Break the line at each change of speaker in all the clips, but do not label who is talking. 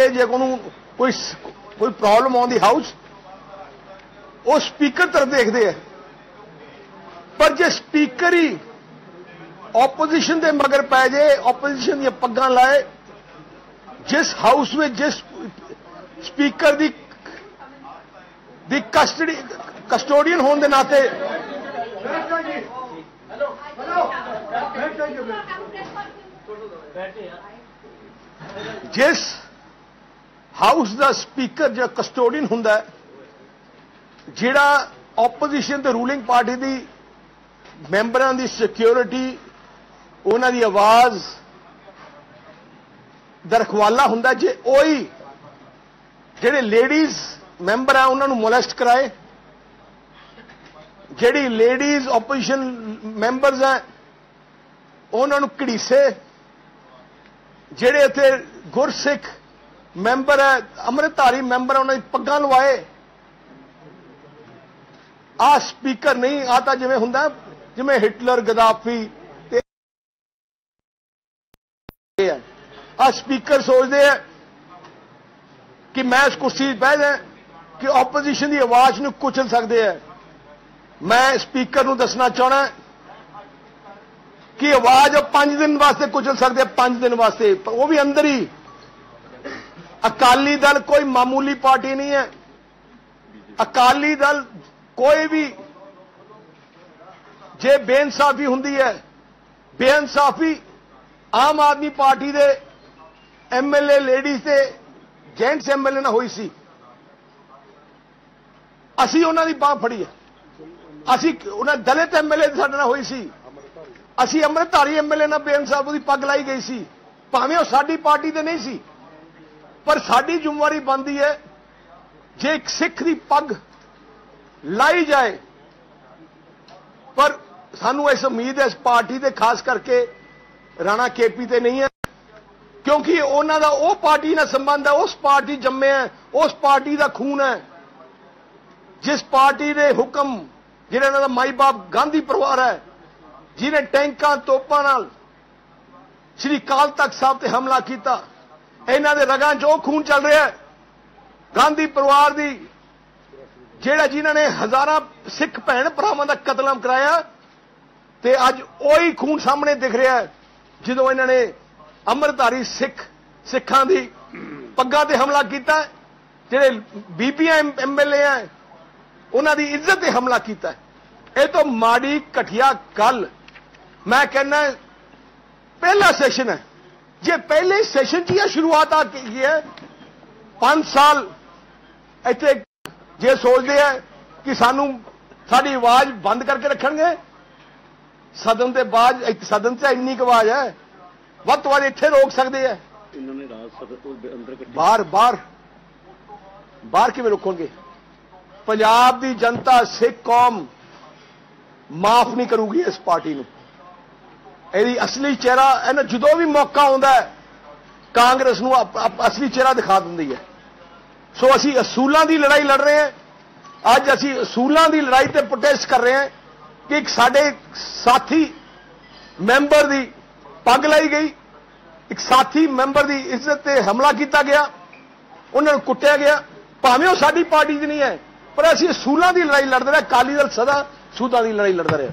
ਕੇ ਜੇ ਕੋਈ ਕੋਈ ਕੋਈ ਪ੍ਰੋਬਲਮ ਆਉਂਦੀ ਹਾਊਸ ਉਹ ਸਪੀਕਰ ਤਰਫ ਦੇਖਦੇ ਆ। ਪਰ ਜੇ ਸਪੀਕਰ ਹੀ ਆਪੋਜੀਸ਼ਨ ਦੇ ਮਗਰ ਪੈ ਜੇ ਆਪੋਜੀਸ਼ਨ ਦੀਆਂ ਪੱਗਾਂ ਲਾਏ, ਜਿਸ ਹਾਊਸ ਵਿੱਚ, ਜਿਸ ਸਪੀਕਰ ਦੀ ਦੀ ਕਸਟਡੀ ਕਸਟੋਡੀਅਨ ਹੋਣ ਦੇ ਨਾਤੇ ਜਿਸ ਹਾਊਸ ਦਾ ਸਪੀਕਰ ਜਾਂ ਕਸਟੋਡੀਅਨ ਹੁੰਦਾ ਜਿਹੜਾ ਆਪੋਜੀਸ਼ਨ ਤੇ ਰੂਲਿੰਗ ਪਾਰਟੀ ਦੀ ਮੈਂਬਰਾਂ ਦੀ ਸਿਕਿਉਰਿਟੀ ਉਹਨਾਂ ਦੀ ਆਵਾਜ਼ ਦਾ ਰਖਵਾਲਾ ਹੁੰਦਾ ਜੇ ਉਹੀ ਜਿਹੜੇ ਲੇਡੀਜ਼ ਮੈਂਬਰ ਆ, ਉਹਨਾਂ ਨੂੰ ਮੋਲੈਸਟ ਕਰਾਏ, ਜਿਹੜੀ ਲੇਡੀਜ਼ ਆਪੋਜੀਸ਼ਨ ਮੈਂਬਰਸ ਆ, ਉਹਨਾਂ ਨੂੰ ਘੜੀਸੇ, ਜਿਹੜੇ ਇੱਥੇ ਗੁਰਸਿੱਖ ਮੈਂਬਰ ਹੈ ਅੰਮ੍ਰਿਤਧਾਰੀ ਮੈਂਬਰ ਆ, ਉਹਨਾਂ ਦੀ ਪੱਗਾਂ ਲਵਾਏ ਆ ਸਪੀਕਰ ਨਹੀਂ ਆ ਤਾਂ ਜਿਵੇਂ ਹੁੰਦਾ ਜਿਵੇਂ ਹਿਟਲਰ ਗਦਾਫੀ ਤੇ ਆ ਸਪੀਕਰ ਸੋਚਦੇ ਆ ਕਿ ਮੈਂ ਇਸ ਕੁਰਸੀ 'ਤੇ ਬਹਿ ਜਾ ਕਿ ਆਪੋਜੀਸ਼ਨ ਦੀ ਆਵਾਜ਼ ਨੂੰ ਕੁਚਲ ਸਕਦੇ ਆ ਮੈਂ ਸਪੀਕਰ ਨੂੰ ਦੱਸਣਾ ਚਾਹਣਾ ਕਿ ਆਵਾਜ਼ 5 ਦਿਨ ਵਾਸਤੇ ਕੁਚਲ ਸਕਦੇ 5 ਦਿਨ ਵਾਸਤੇ। ਉਹ ਵੀ ਅੰਦਰ ਹੀ ਅਕਾਲੀ ਦਲ ਕੋਈ ਮਾਮੂਲੀ ਪਾਰਟੀ ਨਹੀਂ ਹੈ। ਅਕਾਲੀ ਦਲ ਕੋਈ ਵੀ ਜੇ ਬੇਇਨਸਾਫੀ ਹੁੰਦੀ ਹੈ, ਬੇਇਨਸਾਫੀ ਆਮ ਆਦਮੀ ਪਾਰਟੀ ਦੇ ਐਮਐਲਏ ਲੇਡੀਜ਼ ਤੇ ਜੈਂਟਸ ਐਮਐਲਏ ਨਾਲ ਹੋਈ ਸੀ। ਅਸੀਂ ਉਹਨਾਂ ਦੀ ਬਾਹ ਫੜੀ ਹੈ। ਅਸੀਂ ਉਹਨਾਂ ਦਲਿਤ ਐਮਐਲਏ ਸਾਡੇ ਨਾਲ ਹੋਈ ਸੀ। ਅਸੀਂ ਅੰਮ੍ਰਿਤਧਾਰੀ ਐਮਐਲਏ ਨਾਲ ਬੇਇਨਸਾਫ ਉਹਦੀ ਪੱਗ ਲਾਈ ਗਈ ਸੀ। ਭਾਵੇਂ ਉਹ ਸਾਡੀ ਪਾਰਟੀ ਦੇ ਨਹੀਂ ਸੀ। ਪਰ ਸਾਡੀ ਜ਼ਿੰਮੇਵਾਰੀ ਬਣਦੀ ਹੈ ਜੇ ਇੱਕ ਸਿੱਖ ਦੀ ਪੱਗ ਲਾਈ ਜਾਏ। ਪਰ ਸਾਨੂੰ ਇਸ ਉਮੀਦ ਹੈ ਇਸ ਪਾਰਟੀ ਦੇ ਖਾਸ ਕਰਕੇ ਰਾਣਾ ਕੇਪੀ ਤੇ ਨਹੀਂ ਹੈ ਕਿਉਂਕਿ ਉਹਨਾਂ ਦਾ ਉਹ ਪਾਰਟੀ ਨਾਲ ਸੰਬੰਧ ਹੈ ਉਸ ਪਾਰਟੀ ਜੰਮੇ ਹੈ, ਉਸ ਪਾਰਟੀ ਦਾ ਖੂਨ ਹੈ। ਜਿਸ ਪਾਰਟੀ ਦੇ ਹੁਕਮ ਜਿਹੜਾ ਇਹਨਾਂ ਦਾ ਮਾਈ ਬਾਪ ਗਾਂਧੀ ਪਰਿਵਾਰ ਹੈ ਜਿਹਨੇ ਟੈਂਕਾਂ ਤੋਪਾਂ ਨਾਲ ਸ੍ਰੀ ਕਾਲ ਤਖਤ ਸਾਹਿਬ ਤੇ ਹਮਲਾ ਕੀਤਾ ਇਹਨਾਂ ਦੇ ਰਗਾਂ 'ਚ ਉਹ ਖੂਨ ਚੱਲ ਰਿਹਾ ਹੈ। ਗਾਂਧੀ ਪਰਿਵਾਰ ਦੀ ਜਿਹੜਾ ਜਿਨ੍ਹਾਂ ਨੇ ਹਜ਼ਾਰਾਂ ਸਿੱਖ ਭੈਣ ਭਰਾਵਾਂ ਦਾ ਕਤਲਮ ਕਰਾਇਆ ਤੇ ਅੱਜ ਉਹੀ ਖੂਨ ਸਾਹਮਣੇ ਦਿਖ ਰਿਹਾ ਹੈ, ਜਦੋਂ ਇਹਨਾਂ ਨੇ ਅੰਮ੍ਰਿਤਧਾਰੀ ਸਿੱਖ, ਸਿੱਖਾਂ ਦੀ ਪੱਗਾਂ ਤੇ ਹਮਲਾ ਕੀਤਾ ਜਿਹੜੇ ਬੀਬੀਆਂ ਐਮਐਲਏ ਆ ਉਹਨਾਂ ਦੀ ਇੱਜ਼ਤ ਤੇ ਹਮਲਾ ਕੀਤਾ ਇਹ ਤਾਂ ਮਾੜੀ ਘਟਿਆ ਗੱਲ ਮੈਂ ਕਹਿੰਦਾ ਪਹਿਲਾ ਸੈਸ਼ਨ ਹੈ। ਜੇ ਪਹਿਲੇ ਸੈਸ਼ਨ ਇਹ ਸ਼ੁਰੂਆਤ ਆ ਕੀ ਹੈ 5 ਸਾਲ ਇੱਥੇ ਜੇ ਸੋਚਦੇ ਆ ਕਿ ਸਾਨੂੰ ਸਾਡੀ ਆਵਾਜ਼ ਬੰਦ ਕਰਕੇ ਰੱਖਣਗੇ ਸਦਨ ਦੇ ਬਾਅਦ ਇੱਕ ਸਦਨ 'ਚ ਇੰਨੀ ਕੁ ਆਵਾਜ਼ ਹੈ ਵੱਧ ਤੋਂ ਵੱਧ ਇੱਥੇ ਰੋਕ ਸਕਦੇ ਆ
ਇਹਨਾਂ ਨੇ ਰਾਜ ਸਭਾ ਤੋਂ ਅੰਦਰ ਕੱਢੀ
ਬਾਹਰ ਬਾਹਰ ਬਾਹਰ ਕਿਵੇਂ ਰੋਕਣਗੇ ਪੰਜਾਬ ਦੀ ਜਨਤਾ ਸਿੱਖ ਕੌਮ ਮਾਫ ਨਹੀਂ ਕਰੂਗੀ ਇਸ ਪਾਰਟੀ ਨੂੰ ਇਹਦੀ ਅਸਲੀ ਚਿਹਰਾ, ਇਹਨਾਂ ਜਦੋਂ ਵੀ ਮੌਕਾ ਆਉਂਦਾ ਹੈ, ਕਾਂਗਰਸ ਨੂੰ ਅਸਲੀ ਚਿਹਰਾ ਦਿਖਾ ਦਿੰਦੀ ਹੈ। ਸੋ ਅਸੀਂ ਅਸੂਲਾਂ ਦੀ ਲੜਾਈ ਲੜ ਰਹੇ ਹਾਂ। ਅੱਜ ਅਸੀਂ ਅਸੂਲਾਂ ਦੀ ਲੜਾਈ ਤੇ ਪ੍ਰੋਟੈਸਟ ਕਰ ਰਹੇ ਹਾਂ ਕਿ ਇੱਕ ਸਾਡੇ ਸਾਥੀ ਮੈਂਬਰ ਦੀ ਪੱਗ ਲਾਈ ਗਈ। ਇੱਕ ਸਾਥੀ ਮੈਂਬਰ ਦੀ ਇੱਜ਼ਤ ਤੇ ਹਮਲਾ ਕੀਤਾ ਗਿਆ। ਉਹਨਾਂ ਨੂੰ ਕੁੱਟਿਆ ਗਿਆ। ਭਾਵੇਂ ਉਹ ਸਾਡੀ ਪਾਰਟੀ 'ਚ ਨਹੀਂ ਹੈ, ਪਰ ਅਸੀਂ ਅਸੂਲਾਂ ਦੀ ਲੜਾਈ ਲੜਦੇ ਰਹੇ। ਅਕਾਲੀ ਦਲ ਸਦਾ ਸੂਦਾਂ ਦੀ ਲੜਾਈ ਲੜਦਾ ਰਿਹਾ।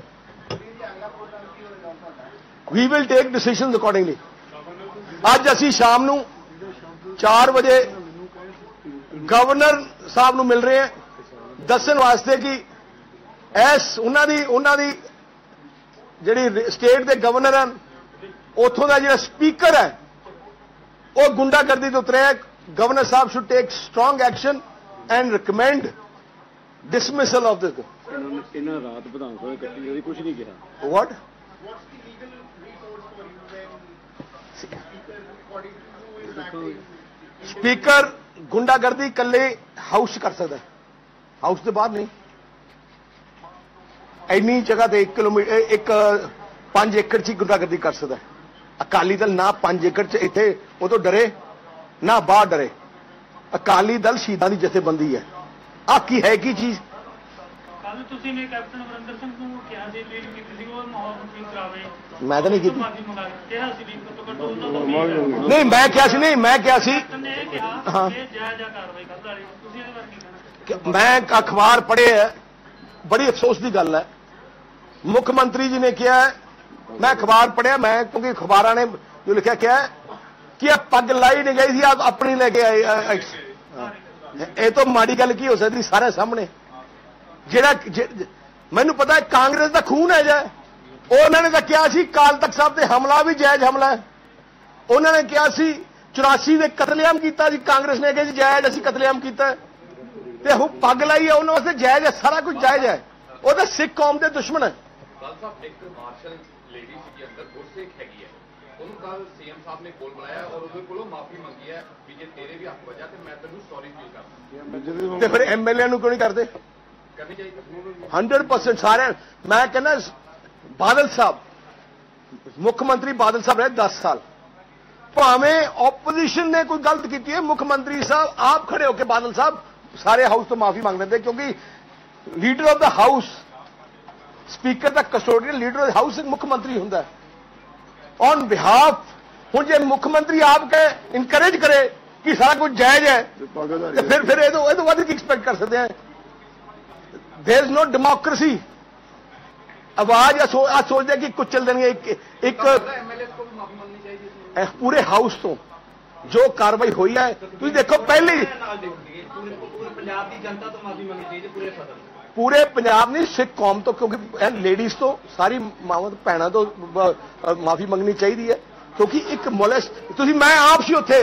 We will take decisions accordingly ਅੱਜ ਅਸੀਂ ਸ਼ਾਮ ਨੂੰ 4 ਵਜੇ ਗਵਰਨਰ ਸਾਹਿਬ ਨੂੰ ਮਿਲ ਰਹੇ ਹਾਂ। ਦੱਸਣ ਵਾਸਤੇ ਕਿ ਐਸ ਉਹਨਾਂ ਦੀ ਉਹਨਾਂ ਦੀ ਜਿਹੜੀ ਸਟੇਟ ਦੇ ਗਵਰਨਰ ਹਨ ਉਥੋਂ ਦਾ ਜਿਹੜਾ ਸਪੀਕਰ ਹੈ ਉਹ ਗੁੰਡਾਗਰਦੀ ਤੋਂ ਉਤਰਿਆ governor Sahib should take strong action and recommend dismissal of this
ਇਹਨਾਂ ਰਾਤ ਵਿਧਾਨ ਸਭਾ ਇਕੱਠੀ ਹੋਈ ਕੁਝ ਨਹੀਂ ਕਿਹਾ।
ਵਾਟ ਸਪੀਕਰ ਗੁੰਡਾਗਰਦੀ ਇਕੱਲੇ ਹਾਊਸ ਕਰ ਸਕਦਾ ਹਾਊਸ ਦੇ ਬਾਹਰ ਨਹੀਂ। ਇੰਨੀ ਜਗ੍ਹਾ ਤੇ 1 ਕਿਲੋਮੀਟਰ ਇੱਕ 5 ਏਕੜ 'ਚ ਹੀ ਗੁੰਡਾਗਰਦੀ ਕਰ ਸਕਦਾ ਅਕਾਲੀ ਦਲ ਨਾ 5 ਏਕੜ 'ਚ ਇੱਥੇ, ਉਹ ਤੋਂ ਡਰੇ, ਨਾ ਬਾਹਰ ਡਰੇ। ਅਕਾਲੀ ਦਲ ਸ਼ਹੀਦਾਂ ਦੀ ਜਥੇਬੰਦੀ ਹੈ। ਆ ਕੀ ਹੈ ਕੀ ਚੀਜ਼?
ਕੱਲ ਤੁਸੀਂ ਨੇ ਕੈਪਟਨ ਅਮਰਿੰਦਰ ਸਿੰਘ ਨੂੰ ਕਿਹਾ ਸੀ ਲੀਡ ਕੀਤੀ ਸੀ ਉਹ ਉਹ ਮਾਹੌਲ ਨੂੰ ਠੀਕ ਕਰਾਵੇ।
ਮੈਂ ਤਾਂ ਨਹੀਂ ਕੀਤੀ।
ਮਾਫੀ ਮੰਗਾ ਲਈ। ਕਿਹਾ ਸੀ ਵੀ ਘੱਟੋ ਘੱਟ ਉਹਨਾਂ ਤੋਂ ਵੀ
ਨਹੀਂ ਮੈਂ ਕਿਹਾ ਸੀ ਨਹੀਂ ਮੈਂ ਕਿਹਾ ਸੀ। ਹਾਂ। ਮੈਂ ਅਖਬਾਰ ਪੜ੍ਹਿਆ ਬੜੀ ਅਫਸੋਸ ਦੀ ਗੱਲ ਹੈ। ਮੁੱਖ ਮੰਤਰੀ ਜੀ ਨੇ ਕਿਹਾ ਮੈਂ ਅਖਬਾਰ ਪੜ੍ਹਿਆ ਮੈਂ ਕਿਉਂਕਿ ਅਖਬਾਰਾਂ ਨੇ ਜੋ ਲਿਖਿਆ ਕਿਹਾ ਕਿ ਇਹ ਪੱਗ ਲਾਈ ਨਹੀਂ ਗਈ ਸੀ ਆਪ ਆਪਣੀ ਲੈ ਕੇ ਆਏ ਇਹ ਤਾਂ ਮਾੜੀ ਗੱਲ ਕੀ ਹੋ ਸਕਦੀ? ਸਾਰੇ ਸਾਹਮਣੇ। ਜਿਹੜਾ ਮੈਨੂੰ ਪਤਾ ਹੈ ਕਾਂਗਰਸ ਦਾ ਖੂਨ ਹੈ ਜਾ ਉਹਨਾਂ ਨੇ ਤਾਂ ਕਿਹਾ ਸੀ ਕਾਲ ਤਖਤ ਸਾਹਿਬ ਤੇ ਹਮਲਾ ਵੀ ਜਾਇਜ਼ ਹਮਲਾ ਹੈ। ਉਹਨਾਂ ਨੇ ਕਿਹਾ ਸੀ 84 ਦੇ ਕਤਲੇਆਮ ਕੀਤਾ ਸੀ ਕਾਂਗਰਸ ਨੇ ਕਿਹਾ ਸੀ ਜਾਇਜ਼ ਅਸੀਂ ਕਤਲੇਆਮ ਕੀਤਾ ਹੈ। ਤੇ ਉਹ ਪੱਗ ਲਾਈ ਹੈ ਉਹਨਾਂ ਵਾਸਤੇ ਜਾਇਜ਼ ਹੈ ਸਾਰਾ ਕੁਝ ਜਾਇਜ਼ ਹੈ। ਉਹ ਤਾਂ ਸਿੱਖ ਕੌਮ ਦੇ ਦੁਸ਼ਮਣ ਹੈ।
ਕੱਲ ਸਾਹਿਬ ਇੱਕ ਮਾਰਸ਼ਲ ਲੇਡੀ ਸੀਗੀ ਅੰਦਰ ਗੁਰਸਿੱਖ ਹੈਗੀ ਹੈ। ਉਹਨੂੰ ਕੱਲ ਸੀਐਮ ਸਾਹਿਬ ਨੇ ਕੋਲ ਬੁਲਾਇਆ ਔਰ ਉਹਦੇ ਕੋਲੋਂ ਮਾਫੀ ਮੰਗੀ ਹੈ ਵੀ ਜੇ ਤੇਰੇ ਵੀ ਹੱਕ ਵਜਾ ਤੇ ਮੈਂ ਤੈਨੂੰ ਸੌਰੀ ਫੀਲ ਕਰਦਾ।
ਤੇ ਫਿਰ ਐਮਐਲਏ ਨੂੰ ਕਿਉਂ ਨਹੀਂ ਕਰਦੇ?
ਕਰਨੀ ਚਾਹੀਦੀ
100% ਸਾਰੇ ਮੈਂ ਕਹਿੰਦਾ ਬਾਦਲ ਸਾਹਿਬ ਮੁੱਖ ਮੰਤਰੀ ਬਾਦਲ ਸਾਹਿਬ ਰਹੇ 10 ਸਾਲ ਭਾਵੇਂ ਆਪੋਜੀਸ਼ਨ ਨੇ ਕੋਈ ਗਲਤ ਕੀਤੀ ਹੈ ਮੁੱਖ ਮੰਤਰੀ ਸਾਹਿਬ ਆਪ ਖੜੇ ਹੋ ਕੇ ਬਾਦਲ ਸਾਹਿਬ ਸਾਰੇ ਹਾਊਸ ਤੋਂ ਮਾਫੀ ਮੰਗ ਲੈਂਦੇ ਕਿਉਂਕਿ leader of the house speaker the custodian leader of house ਮੁੱਖ ਮੰਤਰੀ ਹੁੰਦਾ ਹੈ ਔਨ ਬਿਹਾਫ ਹੁਣ ਜੇ ਮੁੱਖ ਮੰਤਰੀ ਆਪ ਕਹੇ ਇਨਕਰੇਜ ਕਰੇ ਕਿ ਸਾਰਾ ਕੁਝ ਜਾਇਜ਼ ਹੈ ਤੇ ਫਿਰ ਫਿਰ ਇਹ ਤੋਂ ਇਹ ਤੋਂ ਵੱਧ ਕੀ ਐਕਸਪੈਕਟ ਕਰ ਸਕਦੇ ਆ देयर इज नो डेमोक्रेसी ਆਵਾਜ਼ ਆ ਸੋ ਆ ਸੋਚਦੇ ਕਿ ਕੁਚਲ ਦੇਣਗੇ ਇੱਕ ਇੱਕ
ਐਮਐਲਏ ਕੋਲ ਵੀ ਮਾਫੀ ਮੰਗਣੀ ਚਾਹੀਦੀ ਸੀ
ਇਹ ਪੂਰੇ ਹਾਊਸ ਤੋਂ ਜੋ ਕਾਰਵਾਈ ਹੋਈ ਹੈ ਤੁਸੀਂ ਦੇਖੋ ਪਹਿਲੀ
ਨਾਲ ਦੇਖੀਏ ਪੂਰੇ ਪੂਰੇ ਪੰਜਾਬ ਦੀ ਜਨਤਾ ਤੋਂ ਮਾਫੀ ਮੰਗਣੀ ਚਾਹੀਦੀ ਪੂਰੇ ਸਦਨ ਤੋਂ।
ਪੂਰੇ ਪੰਜਾਬ ਨਹੀਂ ਸਿੱਖ ਕੌਮ ਤੋਂ ਕਿਉਂਕਿ ਇਹ ਲੇਡੀਜ਼ ਤੋਂ ਸਾਰੀ ਮਾਵਾਂ ਤੋਂ ਭੈਣਾਂ ਤੋਂ ਮਾਫੀ ਮੰਗਣੀ ਚਾਹੀਦੀ ਹੈ ਕਿਉਂਕਿ ਇੱਕ ਮੋਲੈਸਟ ਤੁਸੀਂ ਮੈਂ ਆਪ ਸੀ ਉੱਥੇ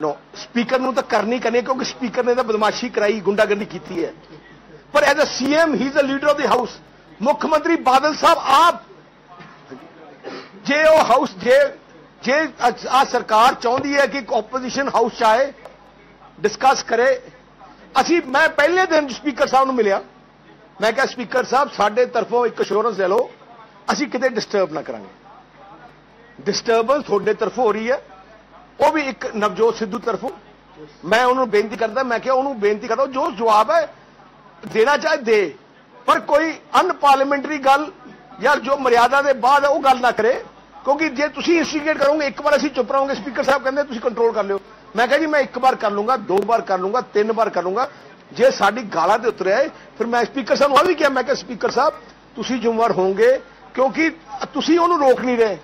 ਨੋ ਸਪੀਕਰ ਨੂੰ ਤਾਂ ਕਰਨੀ ਕਰਨੀ ਕਿਉਂਕਿ ਸਪੀਕਰ ਨੇ ਤਾਂ ਬਦਮਾਸ਼ੀ ਕਰਾਈ, ਗੁੰਡਾਗਰਦੀ ਕੀਤੀ ਹੈ। ਪਰ as a CM he is a leader of the house ਮੁੱਖ ਮੰਤਰੀ ਬਾਦਲ ਸਾਹਿਬ, ਆਪ ਜੇ ਉਹ ਹਾਊਸ ਜੇ ਜੇ ਆ ਸਰਕਾਰ ਚਾਹੁੰਦੀ ਹੈ ਕਿ ਆਪੋਜੀਸ਼ਨ ਹਾਊਸ ਚਾਹੇ ਡਿਸਕਸ ਕਰੇ, ਅਸੀਂ, ਮੈਂ ਪਹਿਲੇ ਦਿਨ ਸਪੀਕਰ ਸਾਹਿਬ ਨੂੰ ਮਿਲਿਆ। ਮੈਂ ਕਿਹਾ, ਸਪੀਕਰ ਸਾਹਿਬ, ਸਾਡੇ ਤਰਫੋਂ ਇੱਕ ਅਸ਼ੋਰੈਂਸ ਲੈ ਲਓ, ਅਸੀਂ ਕਿਤੇ ਡਿਸਟਰਬ ਨਾ ਕਰਾਂਗੇ। ਡਿਸਟਰਬੈਂਸ ਤੁਹਾਡੇ ਤਰਫੋਂ ਹੋ ਰਹੀ ਹੈ। ਉਹ ਵੀ ਇੱਕ ਨਵਜੋਤ ਸਿੱਧੂ ਤਰਫੋਂ। ਮੈਂ ਉਹਨੂੰ ਬੇਨਤੀ ਕਰਦਾ ਮੈਂ ਕਿਹਾ ਉਹਨੂੰ ਬੇਨਤੀ ਕਰਦਾ ਜੋ ਜਵਾਬ ਹੈ ਦੇਣਾ ਚਾਹੇ ਦੇ। ਪਰ ਕੋਈ ਅਨਪਾਰਲੀਮੈਂਟਰੀ ਗੱਲ ਜਾਂ ਜੋ ਮਰਿਆਦਾ ਦੇ ਬਾਅਦ ਉਹ ਗੱਲ ਨਾ ਕਰੇ ਕਿਉਂਕਿ ਜੇ ਤੁਸੀਂ ਇਨਸਟੀਗੇਟ ਕਰੋਗੇ ਇੱਕ ਵਾਰ ਅਸੀਂ ਚੁੱਪ ਰਹੋਗੇ ਸਪੀਕਰ ਸਾਹਿਬ ਕਹਿੰਦੇ ਤੁਸੀਂ ਕੰਟਰੋਲ ਕਰ ਲਿਓ। ਮੈਂ ਕਿਹਾ ਜੀ ਮੈਂ ਇੱਕ ਵਾਰ ਕਰ ਲੂੰਗਾ ਦੋ ਵਾਰ ਕਰ ਲੂੰਗਾ ਤਿੰਨ ਵਾਰ ਕਰ ਲੂੰਗਾ। ਜੇ ਸਾਡੀ ਗਾਲਾਂ ਤੇ ਉਤਰਿਆ ਹੈ, ਫਿਰ ਮੈਂ ਸਪੀਕਰ ਸਾਹਿਬ ਨੂੰ ਆ ਵੀ ਕਿਹਾ। ਮੈਂ ਕਿਹਾ ਸਪੀਕਰ ਸਾਹਿਬ ਤੁਸੀਂ ਜ਼ਿੰਮੇਵਾਰ ਹੋਵੋਗੇ ਕਿਉਂਕਿ ਤੁਸੀਂ ਉਹਨੂੰ ਰੋਕ ਨਹੀਂ ਰਹੇ।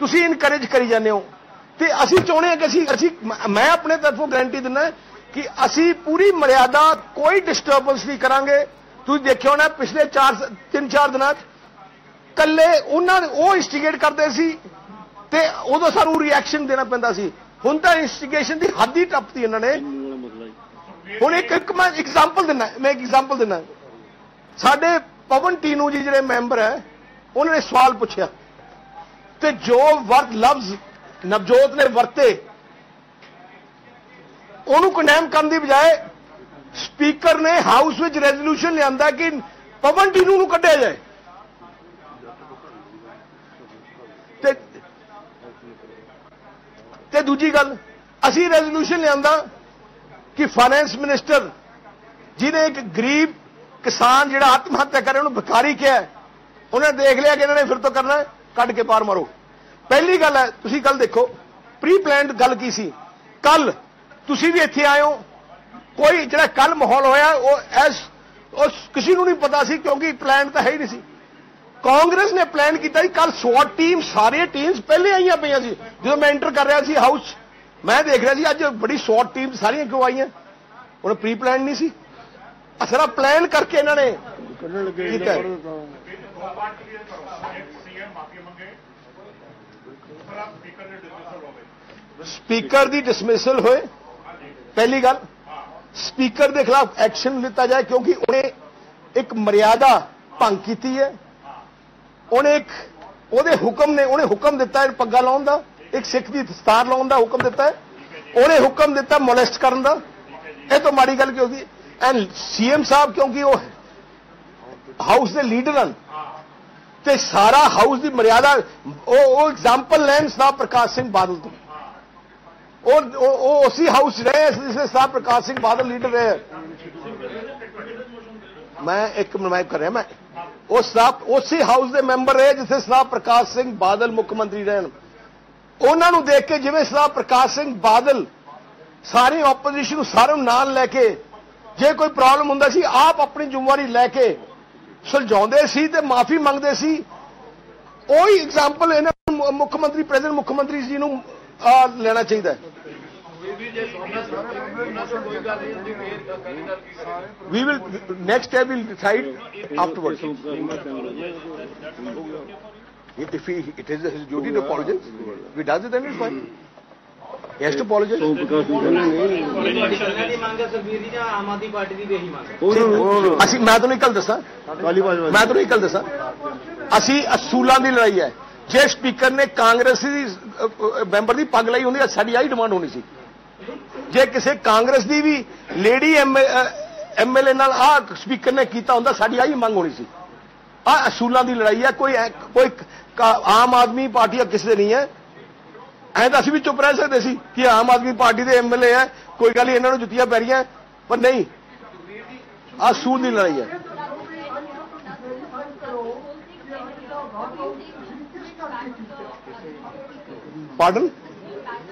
ਤੁਸੀਂ ਇਨਕਰੇਜ ਕਰੀ ਜਾਂਦੇ ਹੋ। ਤੇ ਅਸੀਂ ਚਾਹੁੰਦੇ ਹਾਂ ਕਿ ਅਸੀਂ ਅਸੀਂ ਮੈਂ ਆਪਣੇ ਤਰਫੋਂ ਗਾਰੰਟੀ ਦਿੰਦਾ ਕਿ ਅਸੀਂ ਪੂਰੀ ਮਰਿਆਦਾ ਕੋਈ ਡਿਸਟਰਬੈਂਸ ਨਹੀਂ ਕਰਾਂਗੇ। ਤੁਸੀਂ ਦੇਖਿਓ ਨਾ ਪਿਛਲੇ 4 3-4 ਦਿਨਾਂ 'ਚ ਕੱਲੇ ਉਹਨਾਂ ਉਹ ਇਨਸਟੀਗੇਟ ਕਰਦੇ ਸੀ ਤੇ ਉਦੋਂ ਸਾਨੂੰ ਰਿਐਕਸ਼ਨ ਦੇਣਾ ਪੈਂਦਾ ਸੀ। ਹੁਣ ਤਾਂ ਇਨਸਟੀਗੇਸ਼ਨ ਦੀ ਹੱਦ ਹੀ ਟੱਪਤੀ ਇਹਨਾਂ ਨੇ। ਹੁਣ ਇੱਕ ਇੱਕ ਮੈਂ ਐਗਜ਼ਾਮਪਲ ਦਿੰਦਾ, ਮੈਂ ਇੱਕ ਐਗਜ਼ਾਮਪਲ ਦਿੰਦਾ। ਸਾਡੇ ਪਵਨ ਟੀਨੂ ਜੀ ਜਿਹੜੇ ਮੈਂਬਰ ਹੈ, ਉਹਨਾਂ ਨੇ ਸਵਾਲ ਪੁੱਛਿਆ। ਤੇ ਜੋ ਵਰਤ ਲਵਜ਼ ਨਵਜੋਤ ਨੇ ਵਰਤੇ। ਉਹਨੂੰ ਕੰਡੈਮ ਕਰਨ ਦੀ ਬਜਾਏ ਸਪੀਕਰ ਨੇ ਹਾਊਸ ਵਿੱਚ ਰੈਜ਼ੋਲੂਸ਼ਨ ਲਿਆਂਦਾ ਕਿ ਪਵਨ ਟੀਨੂ ਨੂੰ ਕੱਢਿਆ ਜਾਏ। ਤੇ ਤੇ ਦੂਜੀ ਗੱਲ, ਅਸੀਂ ਰੈਜ਼ੋਲੂਸ਼ਨ ਲਿਆਂਦਾ ਕਿ ਫਾਈਨੈਂਸ ਮਿਨਿਸਟਰ ਜਿਹਨੇ ਇੱਕ ਗਰੀਬ ਕਿਸਾਨ ਜਿਹੜਾ ਆਤਮ ਹੱਤਿਆ ਕਰੇ, ਉਹਨੂੰ ਭਿਖਾਰੀ ਕਿਹਾ ਉਹਨੇ ਦੇਖ ਲਿਆ ਕਿ ਇਹਨਾਂ ਨੇ ਫਿਰ ਤੋਂ ਕਰਨਾ ਕੱਢ ਕੇ ਪਾਰ ਮਾਰੋ। ਪਹਿਲੀ ਗੱਲ ਹੈ ਤੁਸੀਂ ਕੱਲ ਦੇਖੋ ਪ੍ਰੀ ਪਲਾਨਡ ਗੱਲ ਕੀ ਸੀ? ਕੱਲ ਤੁਸੀਂ ਵੀ ਇੱਥੇ ਆਏ ਹੋ ਕੋਈ ਜਿਹੜਾ ਕੱਲ ਮਾਹੌਲ ਹੋਇਆ ਉਹ ਐਸ ਉਸ ਕਿਸੇ ਨੂੰ ਨਹੀਂ ਪਤਾ ਸੀ ਕਿਉਂਕਿ ਪਲਾਨ ਤਾਂ ਹੈ ਹੀ ਨਹੀਂ ਸੀ। ਕਾਂਗਰਸ ਨੇ ਪਲਾਨ ਕੀਤਾ ਸੀ ਕੱਲ ਸਵਾਟ ਟੀਮ ਸਾਰੇ ਟੀਮਸ ਪਹਿਲੇ ਆਈਆਂ ਪਈਆਂ ਸੀ। ਜਦੋਂ ਮੈਂ ਐਂਟਰ ਕਰ ਰਿਹਾ ਸੀ ਹਾਊਸ ਮੈਂ ਦੇਖ ਰਿਹਾ ਸੀ ਅੱਜ ਬੜੀ ਸਵਾਟ ਟੀਮ ਸਾਰੀਆਂ ਕਿਉਂ ਆਈਆਂ? ਉਹਨੇ ਪ੍ਰੀ ਪਲਾਨ ਨਹੀਂ ਸੀ। ਅਸਰਾ ਪਲਾਨ ਕਰਕੇ ਇਹਨਾਂ ਨੇ
ਕੱਢਣ ਲੱਗੇ
ਕੀਤਾ। ਸਪੀਕਰ ਦੀ ਡਿਸਮਿਸਲ ਹੋਏ। ਪਹਿਲੀ ਗੱਲ, ਸਪੀਕਰ ਦੇ ਖਿਲਾਫ ਐਕਸ਼ਨ ਲਿੱਤਾ ਜਾਏ ਕਿਉਂਕਿ ਉਹਨੇ ਇੱਕ ਮਰਿਆਦਾ ਭੰਗ ਕੀਤੀ ਹੈ। ਉਹਨੇ ਇੱਕ, ਉਹਦੇ ਹੁਕਮ ਨੇ, ਉਹਨੇ ਹੁਕਮ ਦਿੱਤਾ ਹੈ ਪੱਗਾ ਲਾਉਣ ਦਾ, ਇੱਕ ਸਿੱਖ ਦੀ ਦਸਤਾਰ ਲਾਉਣ ਦਾ ਹੁਕਮ ਦਿੱਤਾ ਹੈ। ਉਹਨੇ ਹੁਕਮ ਦਿੱਤਾ ਮੋਲੈਸਟ ਕਰਨ ਦਾ। ਇਹ ਤਾਂ ਮਾੜੀ ਗੱਲ ਕਿਉਂ ਸੀ? ਐਂਡ ਸੀਐਮ ਸਾਹਿਬ ਕਿਉਂਕਿ ਉਹ ਹਾਊਸ ਦੇ ਲੀਡਰ ਹਨ ਤੇ ਸਾਰਾ ਹਾਊਸ ਦੀ ਮਰਿਆਦਾ, ਉਹ ਉਹ ਐਗਜ਼ਾਮਪਲ ਲੈਣ ਸਾਹਿਬ ਪ੍ਰਕਾਸ਼ ਸਿੰਘ ਬਾਦਲ ਤੋਂ। ਉਹ ਉਹ ਉਸੇ ਹਾਊਸ 'ਚ ਰਹੇ ਜਿਸੇ ਸਾਹਿਬ ਪ੍ਰਕਾਸ਼ ਸਿੰਘ ਬਾਦਲ ਲੀਡਰ ਰਹੇ। ਮੈਂ ਇੱਕ ਮੈਂ ਕਰ ਰਿਹਾ, ਮੈਂ ਉਹ ਸਲਾਬ ਉਸੇ ਹਾਊਸ ਦੇ ਮੈਂਬਰ ਰਹੇ ਜਿੱਥੇ ਸਲਾਬ ਪ੍ਰਕਾਸ਼ ਸਿੰਘ ਬਾਦਲ ਮੁੱਖ ਮੰਤਰੀ ਰਹਿਣ। ਉਹਨਾਂ ਨੂੰ ਦੇਖ ਕੇ ਜਿਵੇਂ ਸਲਾਬ ਪ੍ਰਕਾਸ਼ ਸਿੰਘ ਬਾਦਲ ਸਾਰੀ ਆਪੋਜੀਸ਼ਨ ਨੂੰ ਸਾਰਿਆਂ ਨਾਲ ਲੈ ਕੇ, ਜੇ ਕੋਈ ਪ੍ਰੋਬਲਮ ਹੁੰਦਾ ਸੀ, ਆਪ ਆਪਣੀ ਜ਼ਿੰਮੇਵਾਰੀ ਲੈ ਕੇ ਸੁਲਝਾਉਂਦੇ ਸੀ ਤੇ ਮਾਫੀ ਮੰਗਦੇ ਸੀ ਉਹੀ ਐਗਜ਼ਾਮਪਲ ਇਹਨਾਂ ਨੂੰ ਮੁ- ਮੁੱਖ ਮੰਤਰੀ ਪ੍ਰੈਜ਼ੀਡੈਂਟ ਮੁੱਖ ਮੰਤਰੀ ਜੀ ਨੂੰ ਆਹ, ਲੈਣਾ ਚਾਹੀਦਾ ਹੈ we will next step will decide afterwards if he it is his duty to apologize if he does it then it's fine
ਹੈ ਹੈ
ਉਹਨਾਂ
ਅਸੀਂ ਮੈਂ ਤੁਹਾਨੂੰ ਇੱਕ ਗੱਲ ਦੱਸਾਂ। ਮੈਂ ਤੁਹਾਨੂੰ ਇੱਕ ਗੱਲ ਦੱਸਾਂ। ਅਸੀਂ ਅਸੂਲਾਂ ਦੀ ਲੜਾਈ ਹੈ। ਜੇ ਸਪੀਕਰ ਨੇ ਕਾਂਗਰਸੀ ਦੀ ਮੈਂਬਰ ਦੀ ਪੱਗ ਲਈ ਹੁੰਦੀ ਸਾਡੀ ਆਹੀ ਡਿਮਾਂਡ ਹੋਣੀ ਸੀ। ਜੇ ਕਿਸੇ ਕਾਂਗਰਸ ਦੀ ਵੀ ਲੇਡੀ ਐਮਐਲਏ ਨਾਲ ਆ ਸਪੀਕਰ ਨੇ ਕੀਤਾ ਹੁੰਦਾ ਸਾਡੀ ਆਹੀ ਮੰਗ ਹੋਣੀ ਸੀ। ਆ ਅਸੂਲਾਂ ਦੀ ਲੜਾਈ ਹੈ। ਕੋਈ ਕੋਈ ਆਮ ਆਦਮੀ ਪਾਰਟੀ ਆ ਕਿਸੇ ਨਹੀਂ ਹੈ। ਐਂ ਤਾਂ ਅਸੀਂ ਵੀ ਚੁੱਪ ਰਹਿ ਸਕਦੇ ਸੀ ਕਿ ਆਮ ਆਦਮੀ ਪਾਰਟੀ ਦੇ ਐਮਐਲਏ ਹੈ ਕੋਈ ਗੱਲ ਨਹੀਂ ਇਹਨਾਂ ਨੂੰ ਜੁੱਤੀਆਂ ਪੈ ਰਹੀਆਂ ਪਰ ਨਹੀਂ ਆ ਅਸੂਲ ਦੀ ਲੜਾਈ ਹੈ Pardon?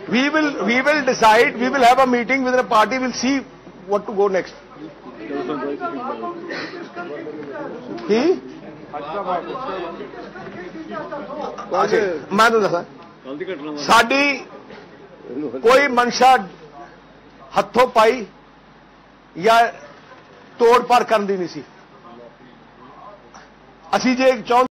We will we will decide. We will have a meeting with the party. We'll see what to go next. ਕੀ ਅੱਛਾ ਮੈਂ ਤੁਹਾਨੂੰ ਦੱਸਾਂ
ਕੱਲ ਦੀ ਘਟਨਾ ਵਾ।
ਸਾਡੀ ਕੋਈ ਮਨਸ਼ਾ ਹੱਥੋਂ ਪਾਈ ਜਾਂ ਤੋੜ ਪਾਰ ਕਰਨ ਦੀ ਨਹੀਂ ਸੀ। ਅਸੀਂ ਜੇ ਚਾਹੁੰਦੇ